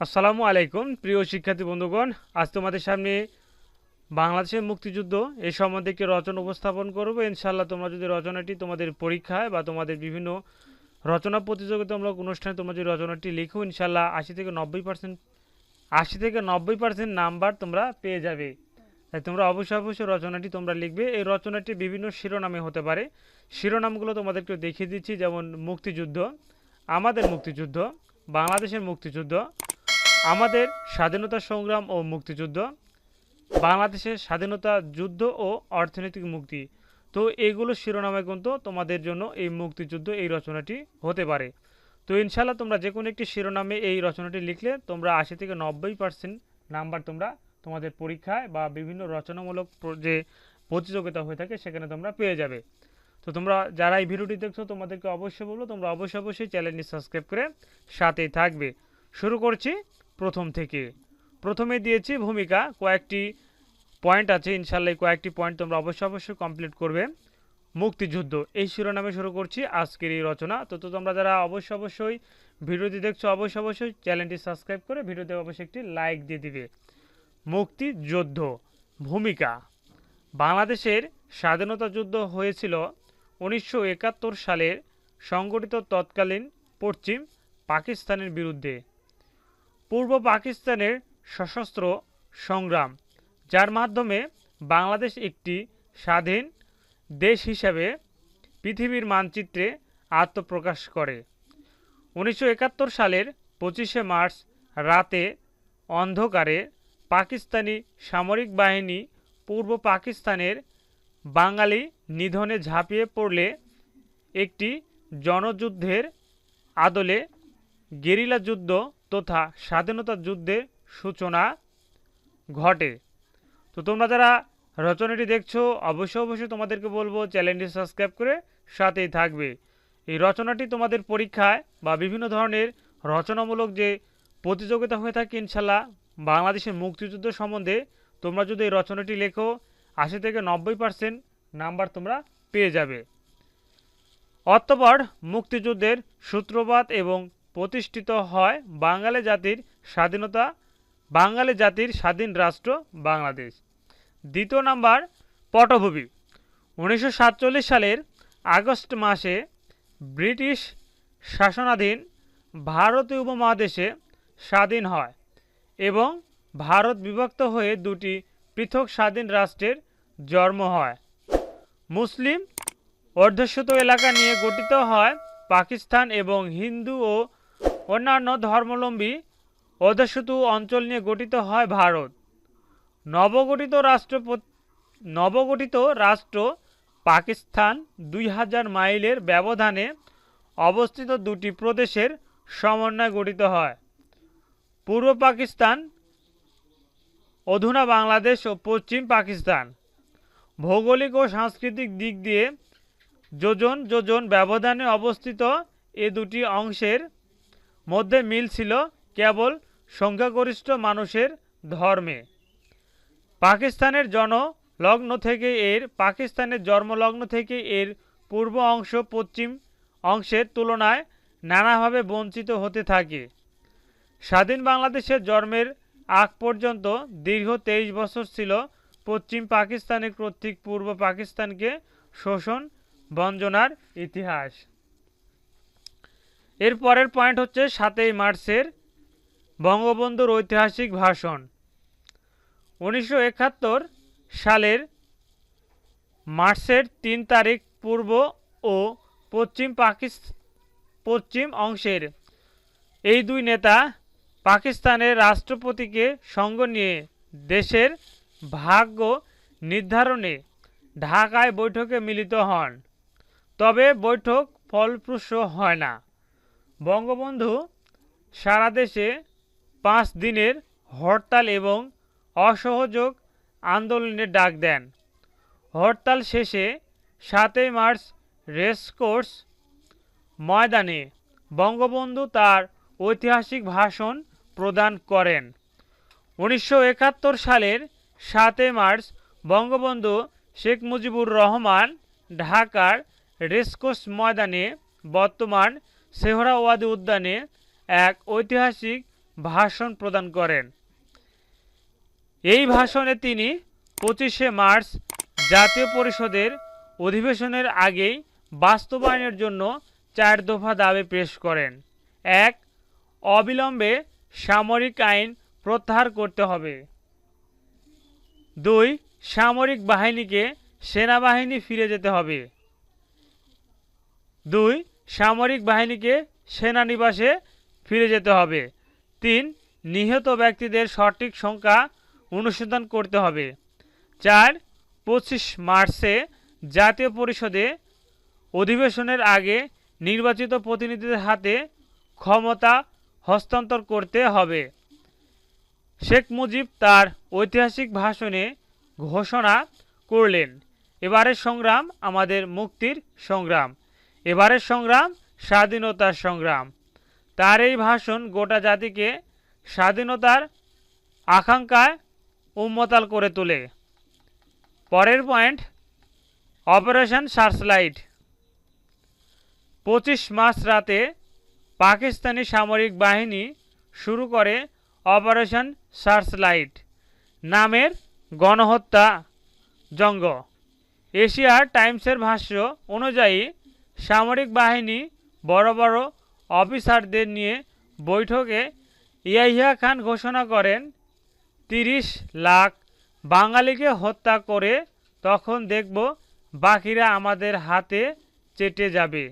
আসসালামু আলাইকুম, প্রিয় শিক্ষার্থী বন্ধুগণ। আজ তোমাদের সামনে বাংলাদেশের মুক্তিযুদ্ধ এই সম্বন্ধে একটি রচনা উপস্থাপন করব। ইনশাল্লাহ তোমরা যদি রচনাটি তোমাদের পরীক্ষায় বা তোমাদের বিভিন্ন রচনা প্রতিযোগিতামূলক অনুষ্ঠানে তোমরা যদি রচনাটি লিখো ইনশাল্লাহ আশি থেকে নব্বই পার্সেন্ট, আশি থেকে নব্বই পার্সেন্ট নাম্বার তোমরা পেয়ে যাবে। তাই তোমরা অবশ্যই অবশ্যই রচনাটি তোমরা লিখবে। এই রচনাটি বিভিন্ন শিরোনামে হতে পারে। শিরোনামগুলো তোমাদেরকে দেখিয়ে দিচ্ছি, যেমন মুক্তিযুদ্ধ, আমাদের মুক্তিযুদ্ধ, বাংলাদেশের মুক্তিযুদ্ধ আমাদের স্বাধীনতা সংগ্রাম ও মুক্তিযুদ্ধ, বাংলাদেশের স্বাধীনতা যুদ্ধ ও অর্থনৈতিক মুক্তি। তো এইগুলো শিরোনামে কিন্তু তোমাদের জন্য এই মুক্তিযুদ্ধ এই রচনাটি হতে পারে। তো ইনশাল্লাহ তোমরা যে কোনো একটি শিরোনামে এই রচনাটি লিখলে তোমরা আশি থেকে নব্বই পার্সেন্ট নাম্বার তোমরা তোমাদের পরীক্ষায় বা বিভিন্ন রচনামূলক যে প্রতিযোগিতা হয়ে থাকে সেখানে তোমরা পেয়ে যাবে। তো তোমরা যারা এই ভিডিওটি দেখছ তোমাদেরকে অবশ্যই বলব, তোমরা অবশ্যই অবশ্যই চ্যানেলটি সাবস্ক্রাইব করে সাথেই থাকবে। শুরু করছি প্রথম থেকে। প্রথমে দিয়েছি ভূমিকা, কয়েকটি পয়েন্ট আছে, ইনশাল্লাহ কয়েকটি পয়েন্ট তোমরা অবশ্যই অবশ্যই কমপ্লিট করবে। মুক্তিযুদ্ধ, এই শিরোনামে শুরু করছি আজকের এই রচনা। তো তোমরা যারা অবশ্যই অবশ্যই ভিডিওটি দেখছ, অবশ্যই অবশ্যই চ্যানেলটি সাবস্ক্রাইব করে ভিডিওতে অবশ্যই একটি লাইক দিয়ে দিবে। মুক্তিযুদ্ধ, ভূমিকা। বাংলাদেশের স্বাধীনতা যুদ্ধ হয়েছিল উনিশশো একাত্তর সালের সংগঠিত তৎকালীন পশ্চিম পাকিস্তানের বিরুদ্ধে। পূর্ব পাকিস্তানের সশস্ত্র সংগ্রাম, যার মাধ্যমে বাংলাদেশ একটি স্বাধীন দেশ হিসাবে পৃথিবীর মানচিত্রে আত্মপ্রকাশ করে। উনিশশো একাত্তর সালের পঁচিশে মার্চ রাতে অন্ধকারে পাকিস্তানি সামরিক বাহিনী পূর্ব পাকিস্তানের বাঙালি নিধনে ঝাঁপিয়ে পড়লে একটি জনযুদ্ধের আদলে গেরিলা যুদ্ধ তথা স্বাধীনতা যুদ্ধের সূচনা ঘটে। তো তোমরা যারা রচনাটি দেখছ, অবশ্যই অবশ্যই তোমাদেরকে বলব চ্যানেলটি সাবস্ক্রাইব করে সাথেই থাকবে। এই রচনাটি তোমাদের পরীক্ষায় বা বিভিন্ন ধরনের রচনামূলক যে প্রতিযোগিতা হয়ে থাকে ইনশাল্লাহ বাংলাদেশের মুক্তিযুদ্ধ সম্বন্ধে তোমরা যদি এই রচনাটি লেখো, আশি থেকে নব্বই পার্সেন্ট নাম্বার তোমরা পেয়ে যাবে। অতঃপর মুক্তিযুদ্ধের সূত্রপাত এবং প্রতিষ্ঠিত হয় বাঙালি জাতির স্বাধীনতা, বাঙালি জাতির স্বাধীন রাষ্ট্র বাংলাদেশ। দ্বিতীয় নাম্বার, পটভূমি। উনিশশো সাতচল্লিশ সালের আগস্ট মাসে ব্রিটিশ শাসনাধীন ভারতীয় উপমহাদেশে স্বাধীন হয় এবং ভারত বিভক্ত হয়ে দুটি পৃথক স্বাধীন রাষ্ট্রের জন্ম হয়। মুসলিম অধ্যুষিত এলাকা নিয়ে গঠিত হয় পাকিস্তান এবং হিন্দু ও অন্যান্য ধর্মাবলম্বী অধ্যুষিত অঞ্চল নিয়ে গঠিত হয় ভারত। নবগঠিত রাষ্ট্র নবগঠিত রাষ্ট্র পাকিস্তান দুই হাজার মাইলের ব্যবধানে অবস্থিত দুটি প্রদেশের সমন্বয়ে গঠিত হয়। পূর্ব পাকিস্তান, অধুনা বাংলাদেশ ও পশ্চিম পাকিস্তান। ভৌগোলিক ও সাংস্কৃতিক দিক দিয়ে যোজন যোজন ব্যবধানে অবস্থিত এ দুটি অংশের মধ্যে মিল ছিল কেবল সংখ্যাগরিষ্ঠ মানুষের ধর্মে। পাকিস্তানের জনলগ্ন থেকে এর, পাকিস্তানের জন্মলগ্ন থেকে এর পূর্ব অংশ পশ্চিম অংশের তুলনায় নানাভাবে বঞ্চিত হতে থাকে। স্বাধীন বাংলাদেশের জন্মের আগ পর্যন্ত দীর্ঘ তেইশ বছর ছিল পশ্চিম পাকিস্তানের কর্তৃক পূর্ব পাকিস্তানকে শোষণ, বঞ্জনার ইতিহাস। এর পরের পয়েন্ট হচ্ছে সাতই মার্চের বঙ্গবন্ধুর ঐতিহাসিক ভাষণ। উনিশশো একাত্তর সালের মার্চের তিন তারিখ পূর্ব ও পশ্চিম পাকিস্তান পশ্চিম অংশের এই দুই নেতা পাকিস্তানের রাষ্ট্রপতিকে সঙ্গ নিয়ে দেশের ভাগ্য নির্ধারণে ঢাকায় বৈঠকে মিলিত হন। তবে বৈঠক ফলপ্রসূ হয় না। বঙ্গবন্ধু সারা দেশে পাঁচ দিনের হরতাল এবং অসহযোগ আন্দোলনের ডাক দেন। হরতাল শেষে সাতই মার্চ রেসকোর্স ময়দানে বঙ্গবন্ধু তার ঐতিহাসিক ভাষণ প্রদান করেন। উনিশশো একাত্তর সালের সাতই মার্চ বঙ্গবন্ধু শেখ মুজিবুর রহমান ঢাকার রেসকোর্স ময়দানে বর্তমান সেহরাওয়াদী উদ্যানে এক ঐতিহাসিক ভাষণ প্রদান করেন। এই ভাষণে তিনি পঁচিশে মার্চ জাতীয় পরিষদের অধিবেশনের আগেই বাস্তবায়নের জন্য চার দফা দাবি পেশ করেন। এক, অবিলম্বে সামরিক আইন প্রত্যাহার করতে হবে। দুই, সামরিক বাহিনীকে সেনাবাহিনী ফিরে যেতে হবে। দুই সামরিক বাহিনীকে সেনানিবাসে ফিরে যেতে হবে। তিন, নিহত ব্যক্তিদের সঠিক সংখ্যা অনুসন্ধান করতে হবে। চার, পঁচিশ মার্চে জাতীয় পরিষদে অধিবেশনের আগে নির্বাচিত প্রতিনিধিদের হাতে ক্ষমতা হস্তান্তর করতে হবে। শেখ মুজিব তার ঐতিহাসিক ভাষণে ঘোষণা করলেন, এবারের সংগ্রাম আমাদের মুক্তির সংগ্রাম। এবারের সংগ্রাম, স্বাধীনতার সংগ্রাম। তার এই ভাষণ গোটা জাতিকে স্বাধীনতার আকাঙ্ক্ষায় উন্মতাল করে তোলে। পরের পয়েন্ট, অপারেশন সার্চলাইট। পঁচিশ মার্চ রাতে পাকিস্তানি সামরিক বাহিনী শুরু করে অপারেশন সার্চলাইট নামের গণহত্যা জঙ্গ। এশিয়ার টাইমসের ভাষ্য অনুযায়ী সামরিক বাহিনী বড় বড় অফিসারদের নিয়ে বৈঠকে ইয়াহিয়া খান ঘোষণা করেন, তিরিশ লাখ বাঙালিকে হত্যা করে তখন দেখব বাকিরা আমাদের হাতে চেটে যাবে।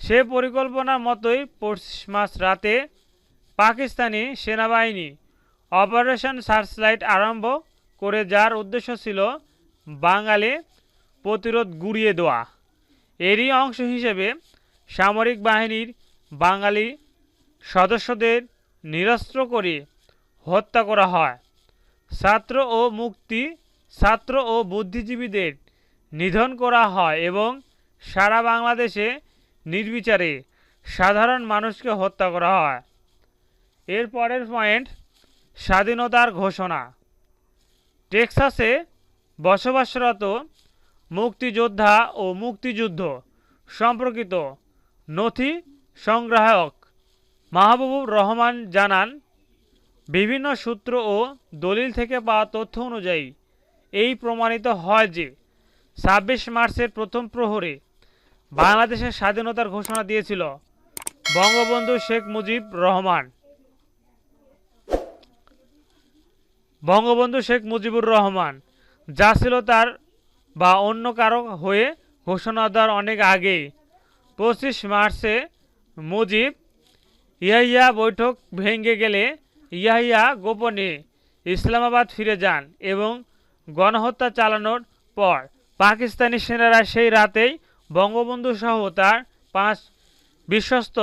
সে পরিকল্পনার মতোই পঁচিশ মাস রাতে পাকিস্তানি সেনাবাহিনী অপারেশন সার্চলাইট আরম্ভ করে যার উদ্দেশ্য ছিল বাঙালি প্রতিরোধ গুড়িয়ে দেওয়া। এরই অংশ হিসেবে সামরিক বাহিনীর বাঙালি সদস্যদের নিরস্ত্র করে হত্যা করা হয়। ছাত্র ও মুক্তি, ছাত্র ও বুদ্ধিজীবীদের নিধন করা হয় এবং সারা বাংলাদেশে নির্বিচারে সাধারণ মানুষকে হত্যা করা হয়। এর পরের পয়েন্ট, স্বাধীনতার ঘোষণা। টেক্সাসে বসবাসরত মুক্তিযোদ্ধা ও মুক্তিযুদ্ধ সম্পর্কিত নথি সংগ্রাহক মাহবুবুর রহমান জানান, বিভিন্ন সূত্র ও দলিল থেকে পাওয়া তথ্য অনুযায়ী এই প্রমাণিত হয় যে ছাব্বিশ মার্চের প্রথম প্রহরে বাংলাদেশের স্বাধীনতার ঘোষণা দিয়েছিল বঙ্গবন্ধু শেখ মুজিব রহমান। বঙ্গবন্ধু শেখ মুজিবুর রহমান, যা ছিল তার বা অন্য কারও হয়ে ঘোষণা দেওয়ার অনেক আগে। পঁচিশ মার্চে মুজিব ইয়াহিয়া বৈঠক ভেঙে গেলে ইয়াহিয়া গোপনে ইসলামাবাদ ফিরে যান এবং গণহত্যা চালানোর পর পাকিস্তানি সেনারা সেই রাতেই বঙ্গবন্ধু সহ তার পাঁচ বিশ্বস্ত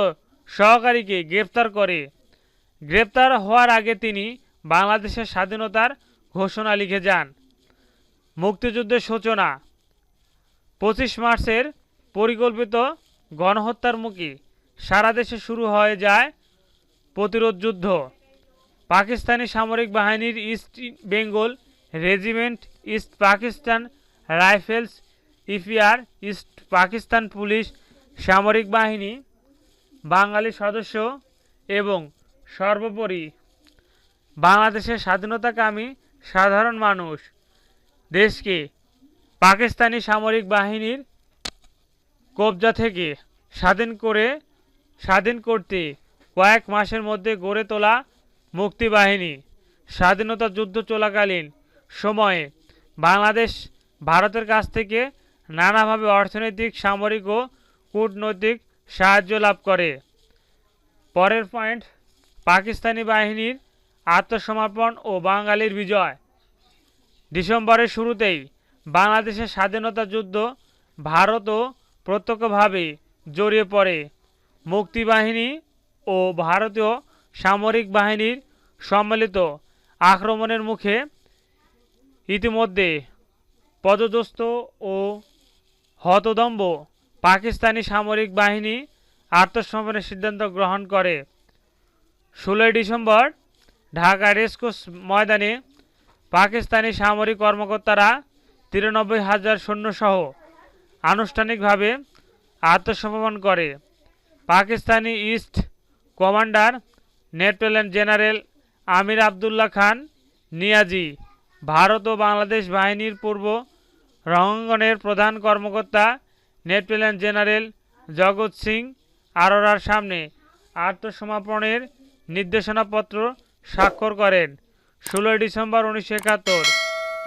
সহকারীকে গ্রেপ্তার করে। গ্রেপ্তার হওয়ার আগে তিনি বাংলাদেশের স্বাধীনতার ঘোষণা লিখে যান। মুক্তিযুদ্ধের সূচনা। পঁচিশ মার্চের পরিকল্পিত গণহত্যার মুখে সারা দেশে শুরু হয়ে যায় প্রতিরোধ যুদ্ধ। পাকিস্তানি সামরিক বাহিনীর East Bengal regiment, East Pakistan rifles, EPR, East Pakistan police, সামরিক বাহিনী, বাঙালি সদস্য এবং সর্বোপরি বাংলাদেশের স্বাধীনতাকামী সাধারণ মানুষ দেশকে পাকিস্তানি সামরিক বাহিনীর কবজা থেকে স্বাধীন করে, স্বাধীন করতে কয়েক মাসের মধ্যে গড়ে তোলা মুক্তিবাহিনী স্বাধীনতা যুদ্ধ চলাকালীন সময়ে বাংলাদেশ ভারতের কাছ থেকে নানাভাবে অর্থনৈতিক, সামরিক ও কূটনৈতিক সাহায্য লাভ করে। পরের পয়েন্ট, পাকিস্তানি বাহিনীর আত্মসমর্পণ ও বাঙালির বিজয়। ডিসেম্বরের শুরুতেই বাংলাদেশের স্বাধীনতা যুদ্ধ ভারতও প্রত্যক্ষভাবে জড়িয়ে পড়ে। মুক্তিবাহিনী ও ভারতীয় সামরিক বাহিনীর সম্মিলিত আক্রমণের মুখে ইতিমধ্যে পদদস্ত ও হতদম্ব পাকিস্তানি সামরিক বাহিনী আত্মসমর্পণের সিদ্ধান্ত গ্রহণ করে। ষোলোই ডিসেম্বর ঢাকা রেসকোর্স ময়দানে পাকিস্তানি সামরিক কর্মকর্তারা তিরানব্বই হাজার সৈন্যসহ আনুষ্ঠানিকভাবে আত্মসমর্পণ করে। Pakistani East commander lieutenant general Amir Abdullah Khan Niazi, Bharat ও বাংলাদেশ বাহিনীর পূর্ব রঙ্গনের প্রধান কর্মকর্তা লেফটেন্যান্ট জেনারেল জগৎ সিং আরোরার সামনে আত্মসমর্পণের নির্দেশনাপত্র স্বাক্ষর করেন। ষোলোই ডিসেম্বর উনিশশো একাত্তর।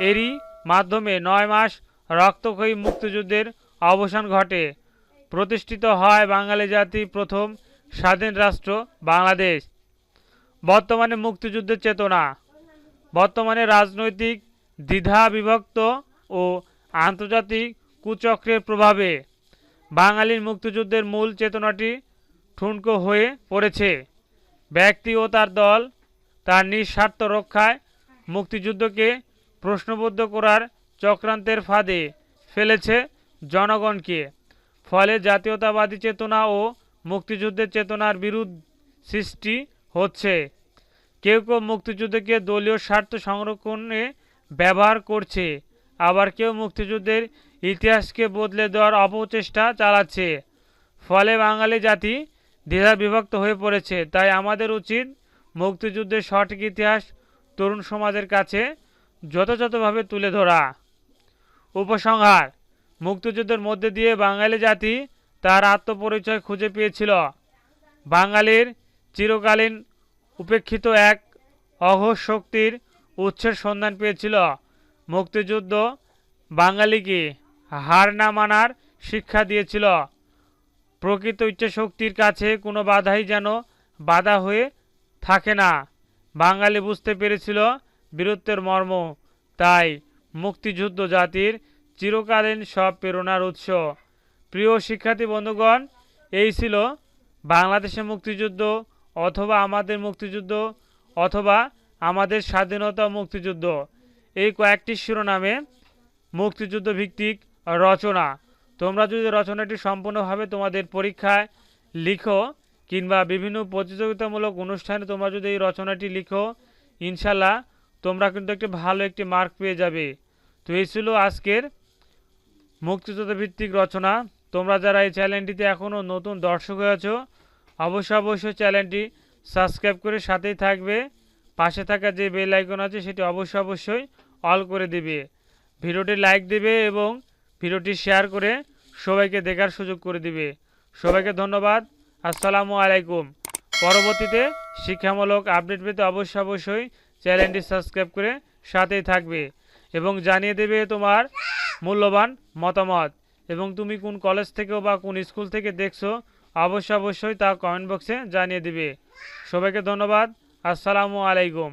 এরই মাধ্যমে নয় মাস রক্তক্ষয়ী মুক্তিযুদ্ধের অবসান ঘটে। প্রতিষ্ঠিত হয় বাঙালি জাতি প্রথম স্বাধীন রাষ্ট্র বাংলাদেশ। বর্তমানে মুক্তিযুদ্ধের চেতনা। বর্তমানে রাজনৈতিক দ্বিধা বিভক্ত ও আন্তর্জাতিক কুচক্রের প্রভাবে বাঙালির মুক্তিযুদ্ধের মূল চেতনাটি ঠুনকো হয়ে পড়েছে। ব্যক্তি ও তার দল তার নিঃস্বার্থ রক্ষায় মুক্তিযুদ্ধকে প্রশ্নবদ্ধ করার চক্রান্তের ফাঁদে ফেলেছে জনগণকে। ফলে জাতীয়তাবাদী চেতনা ও মুক্তিযুদ্ধের চেতনার বিরুদ্ধ সৃষ্টি হচ্ছে। কেউ কেউ মুক্তিযুদ্ধকে দলীয় স্বার্থ সংরক্ষণে ব্যবহার করছে, আবার কেউ মুক্তিযুদ্ধের ইতিহাসকে বদলে দেওয়ার অপচেষ্টা চালাচ্ছে। ফলে বাঙালি জাতি দ্বিধা বিভক্ত হয়ে পড়েছে, তাই আমাদের উচিত মুক্তিযুদ্ধের সঠিক ইতিহাস তরুণ সমাজের কাছে যথাযথভাবে তুলে ধরা। উপসংহার, মুক্তিযুদ্ধের মধ্যে দিয়ে বাঙালি জাতি তার আত্মপরিচয় খুঁজে পেয়েছিল। বাঙালির চিরকালীন উপেক্ষিত এক অঘোষ শক্তির উৎসের সন্ধান পেয়েছিল। মুক্তিযুদ্ধ বাঙালিকে হার না মানার শিক্ষা দিয়েছিল। প্রকৃত ইচ্ছাশক্তির কাছে কোনো বাধাই যেন বাধা হয়ে থাকে না। বাঙালি বুঝতে পেরেছিল বীরত্বের মর্ম, তাই মুক্তিযুদ্ধ জাতির চিরকালীন সব প্রেরণার উৎস। প্রিয় শিক্ষার্থী বন্ধুগণ, এই ছিল বাংলাদেশের মুক্তিযুদ্ধ অথবা আমাদের মুক্তিযুদ্ধ অথবা আমাদের স্বাধীনতা মুক্তিযুদ্ধ। এই কয়েকটি শিরোনামে মুক্তিযুদ্ধ ভিত্তিক রচনা। তোমরা যদি রচনাটি সম্পূর্ণভাবে তোমাদের পরীক্ষায় লিখো কিংবা বিভিন্ন প্রতিযোগিতামূলক অনুষ্ঠানে তোমরা যদি এই রচনাটি লিখো ইনশাল্লাহ তোমরা কিন্তু একটি ভালো একটি মার্ক পেয়ে যাবে। তো এই ছিল আজকের মুক্তিযুদ্ধ ভিত্তিক রচনা। তোমরা যারা এই চ্যানেলটিতে এখনও নতুন দর্শক হয়েছো অবশ্যই অবশ্যই চ্যানেলটি সাবস্ক্রাইব করে সাথেই থাকবে। পাশে থাকা যে বেল আইকন আছে, সেটি অবশ্যই অবশ্যই অল করে দিবে। ভিডিওটি লাইক দিবে এবং ভিডিওটি শেয়ার করে সবাইকে দেখার সুযোগ করে দিবে। সবাইকে ধন্যবাদ। আসসালামু আলাইকুম। পরবর্তীতে শিক্ষামূলক আপডেট পেতে অবশ্যই অবশ্যই চ্যানেলটি সাবস্ক্রাইব করে সাথেই থাকবে এবং জানিয়ে দেবে তোমার মূল্যবান মতামত। এবং তুমি কোন কলেজ থেকে বা কোন স্কুল থেকে দেখছ, অবশ্যই অবশ্যই তা কমেন্ট বক্সে জানিয়ে দিবে। সবাইকে ধন্যবাদ। আসসালামু আলাইকুম।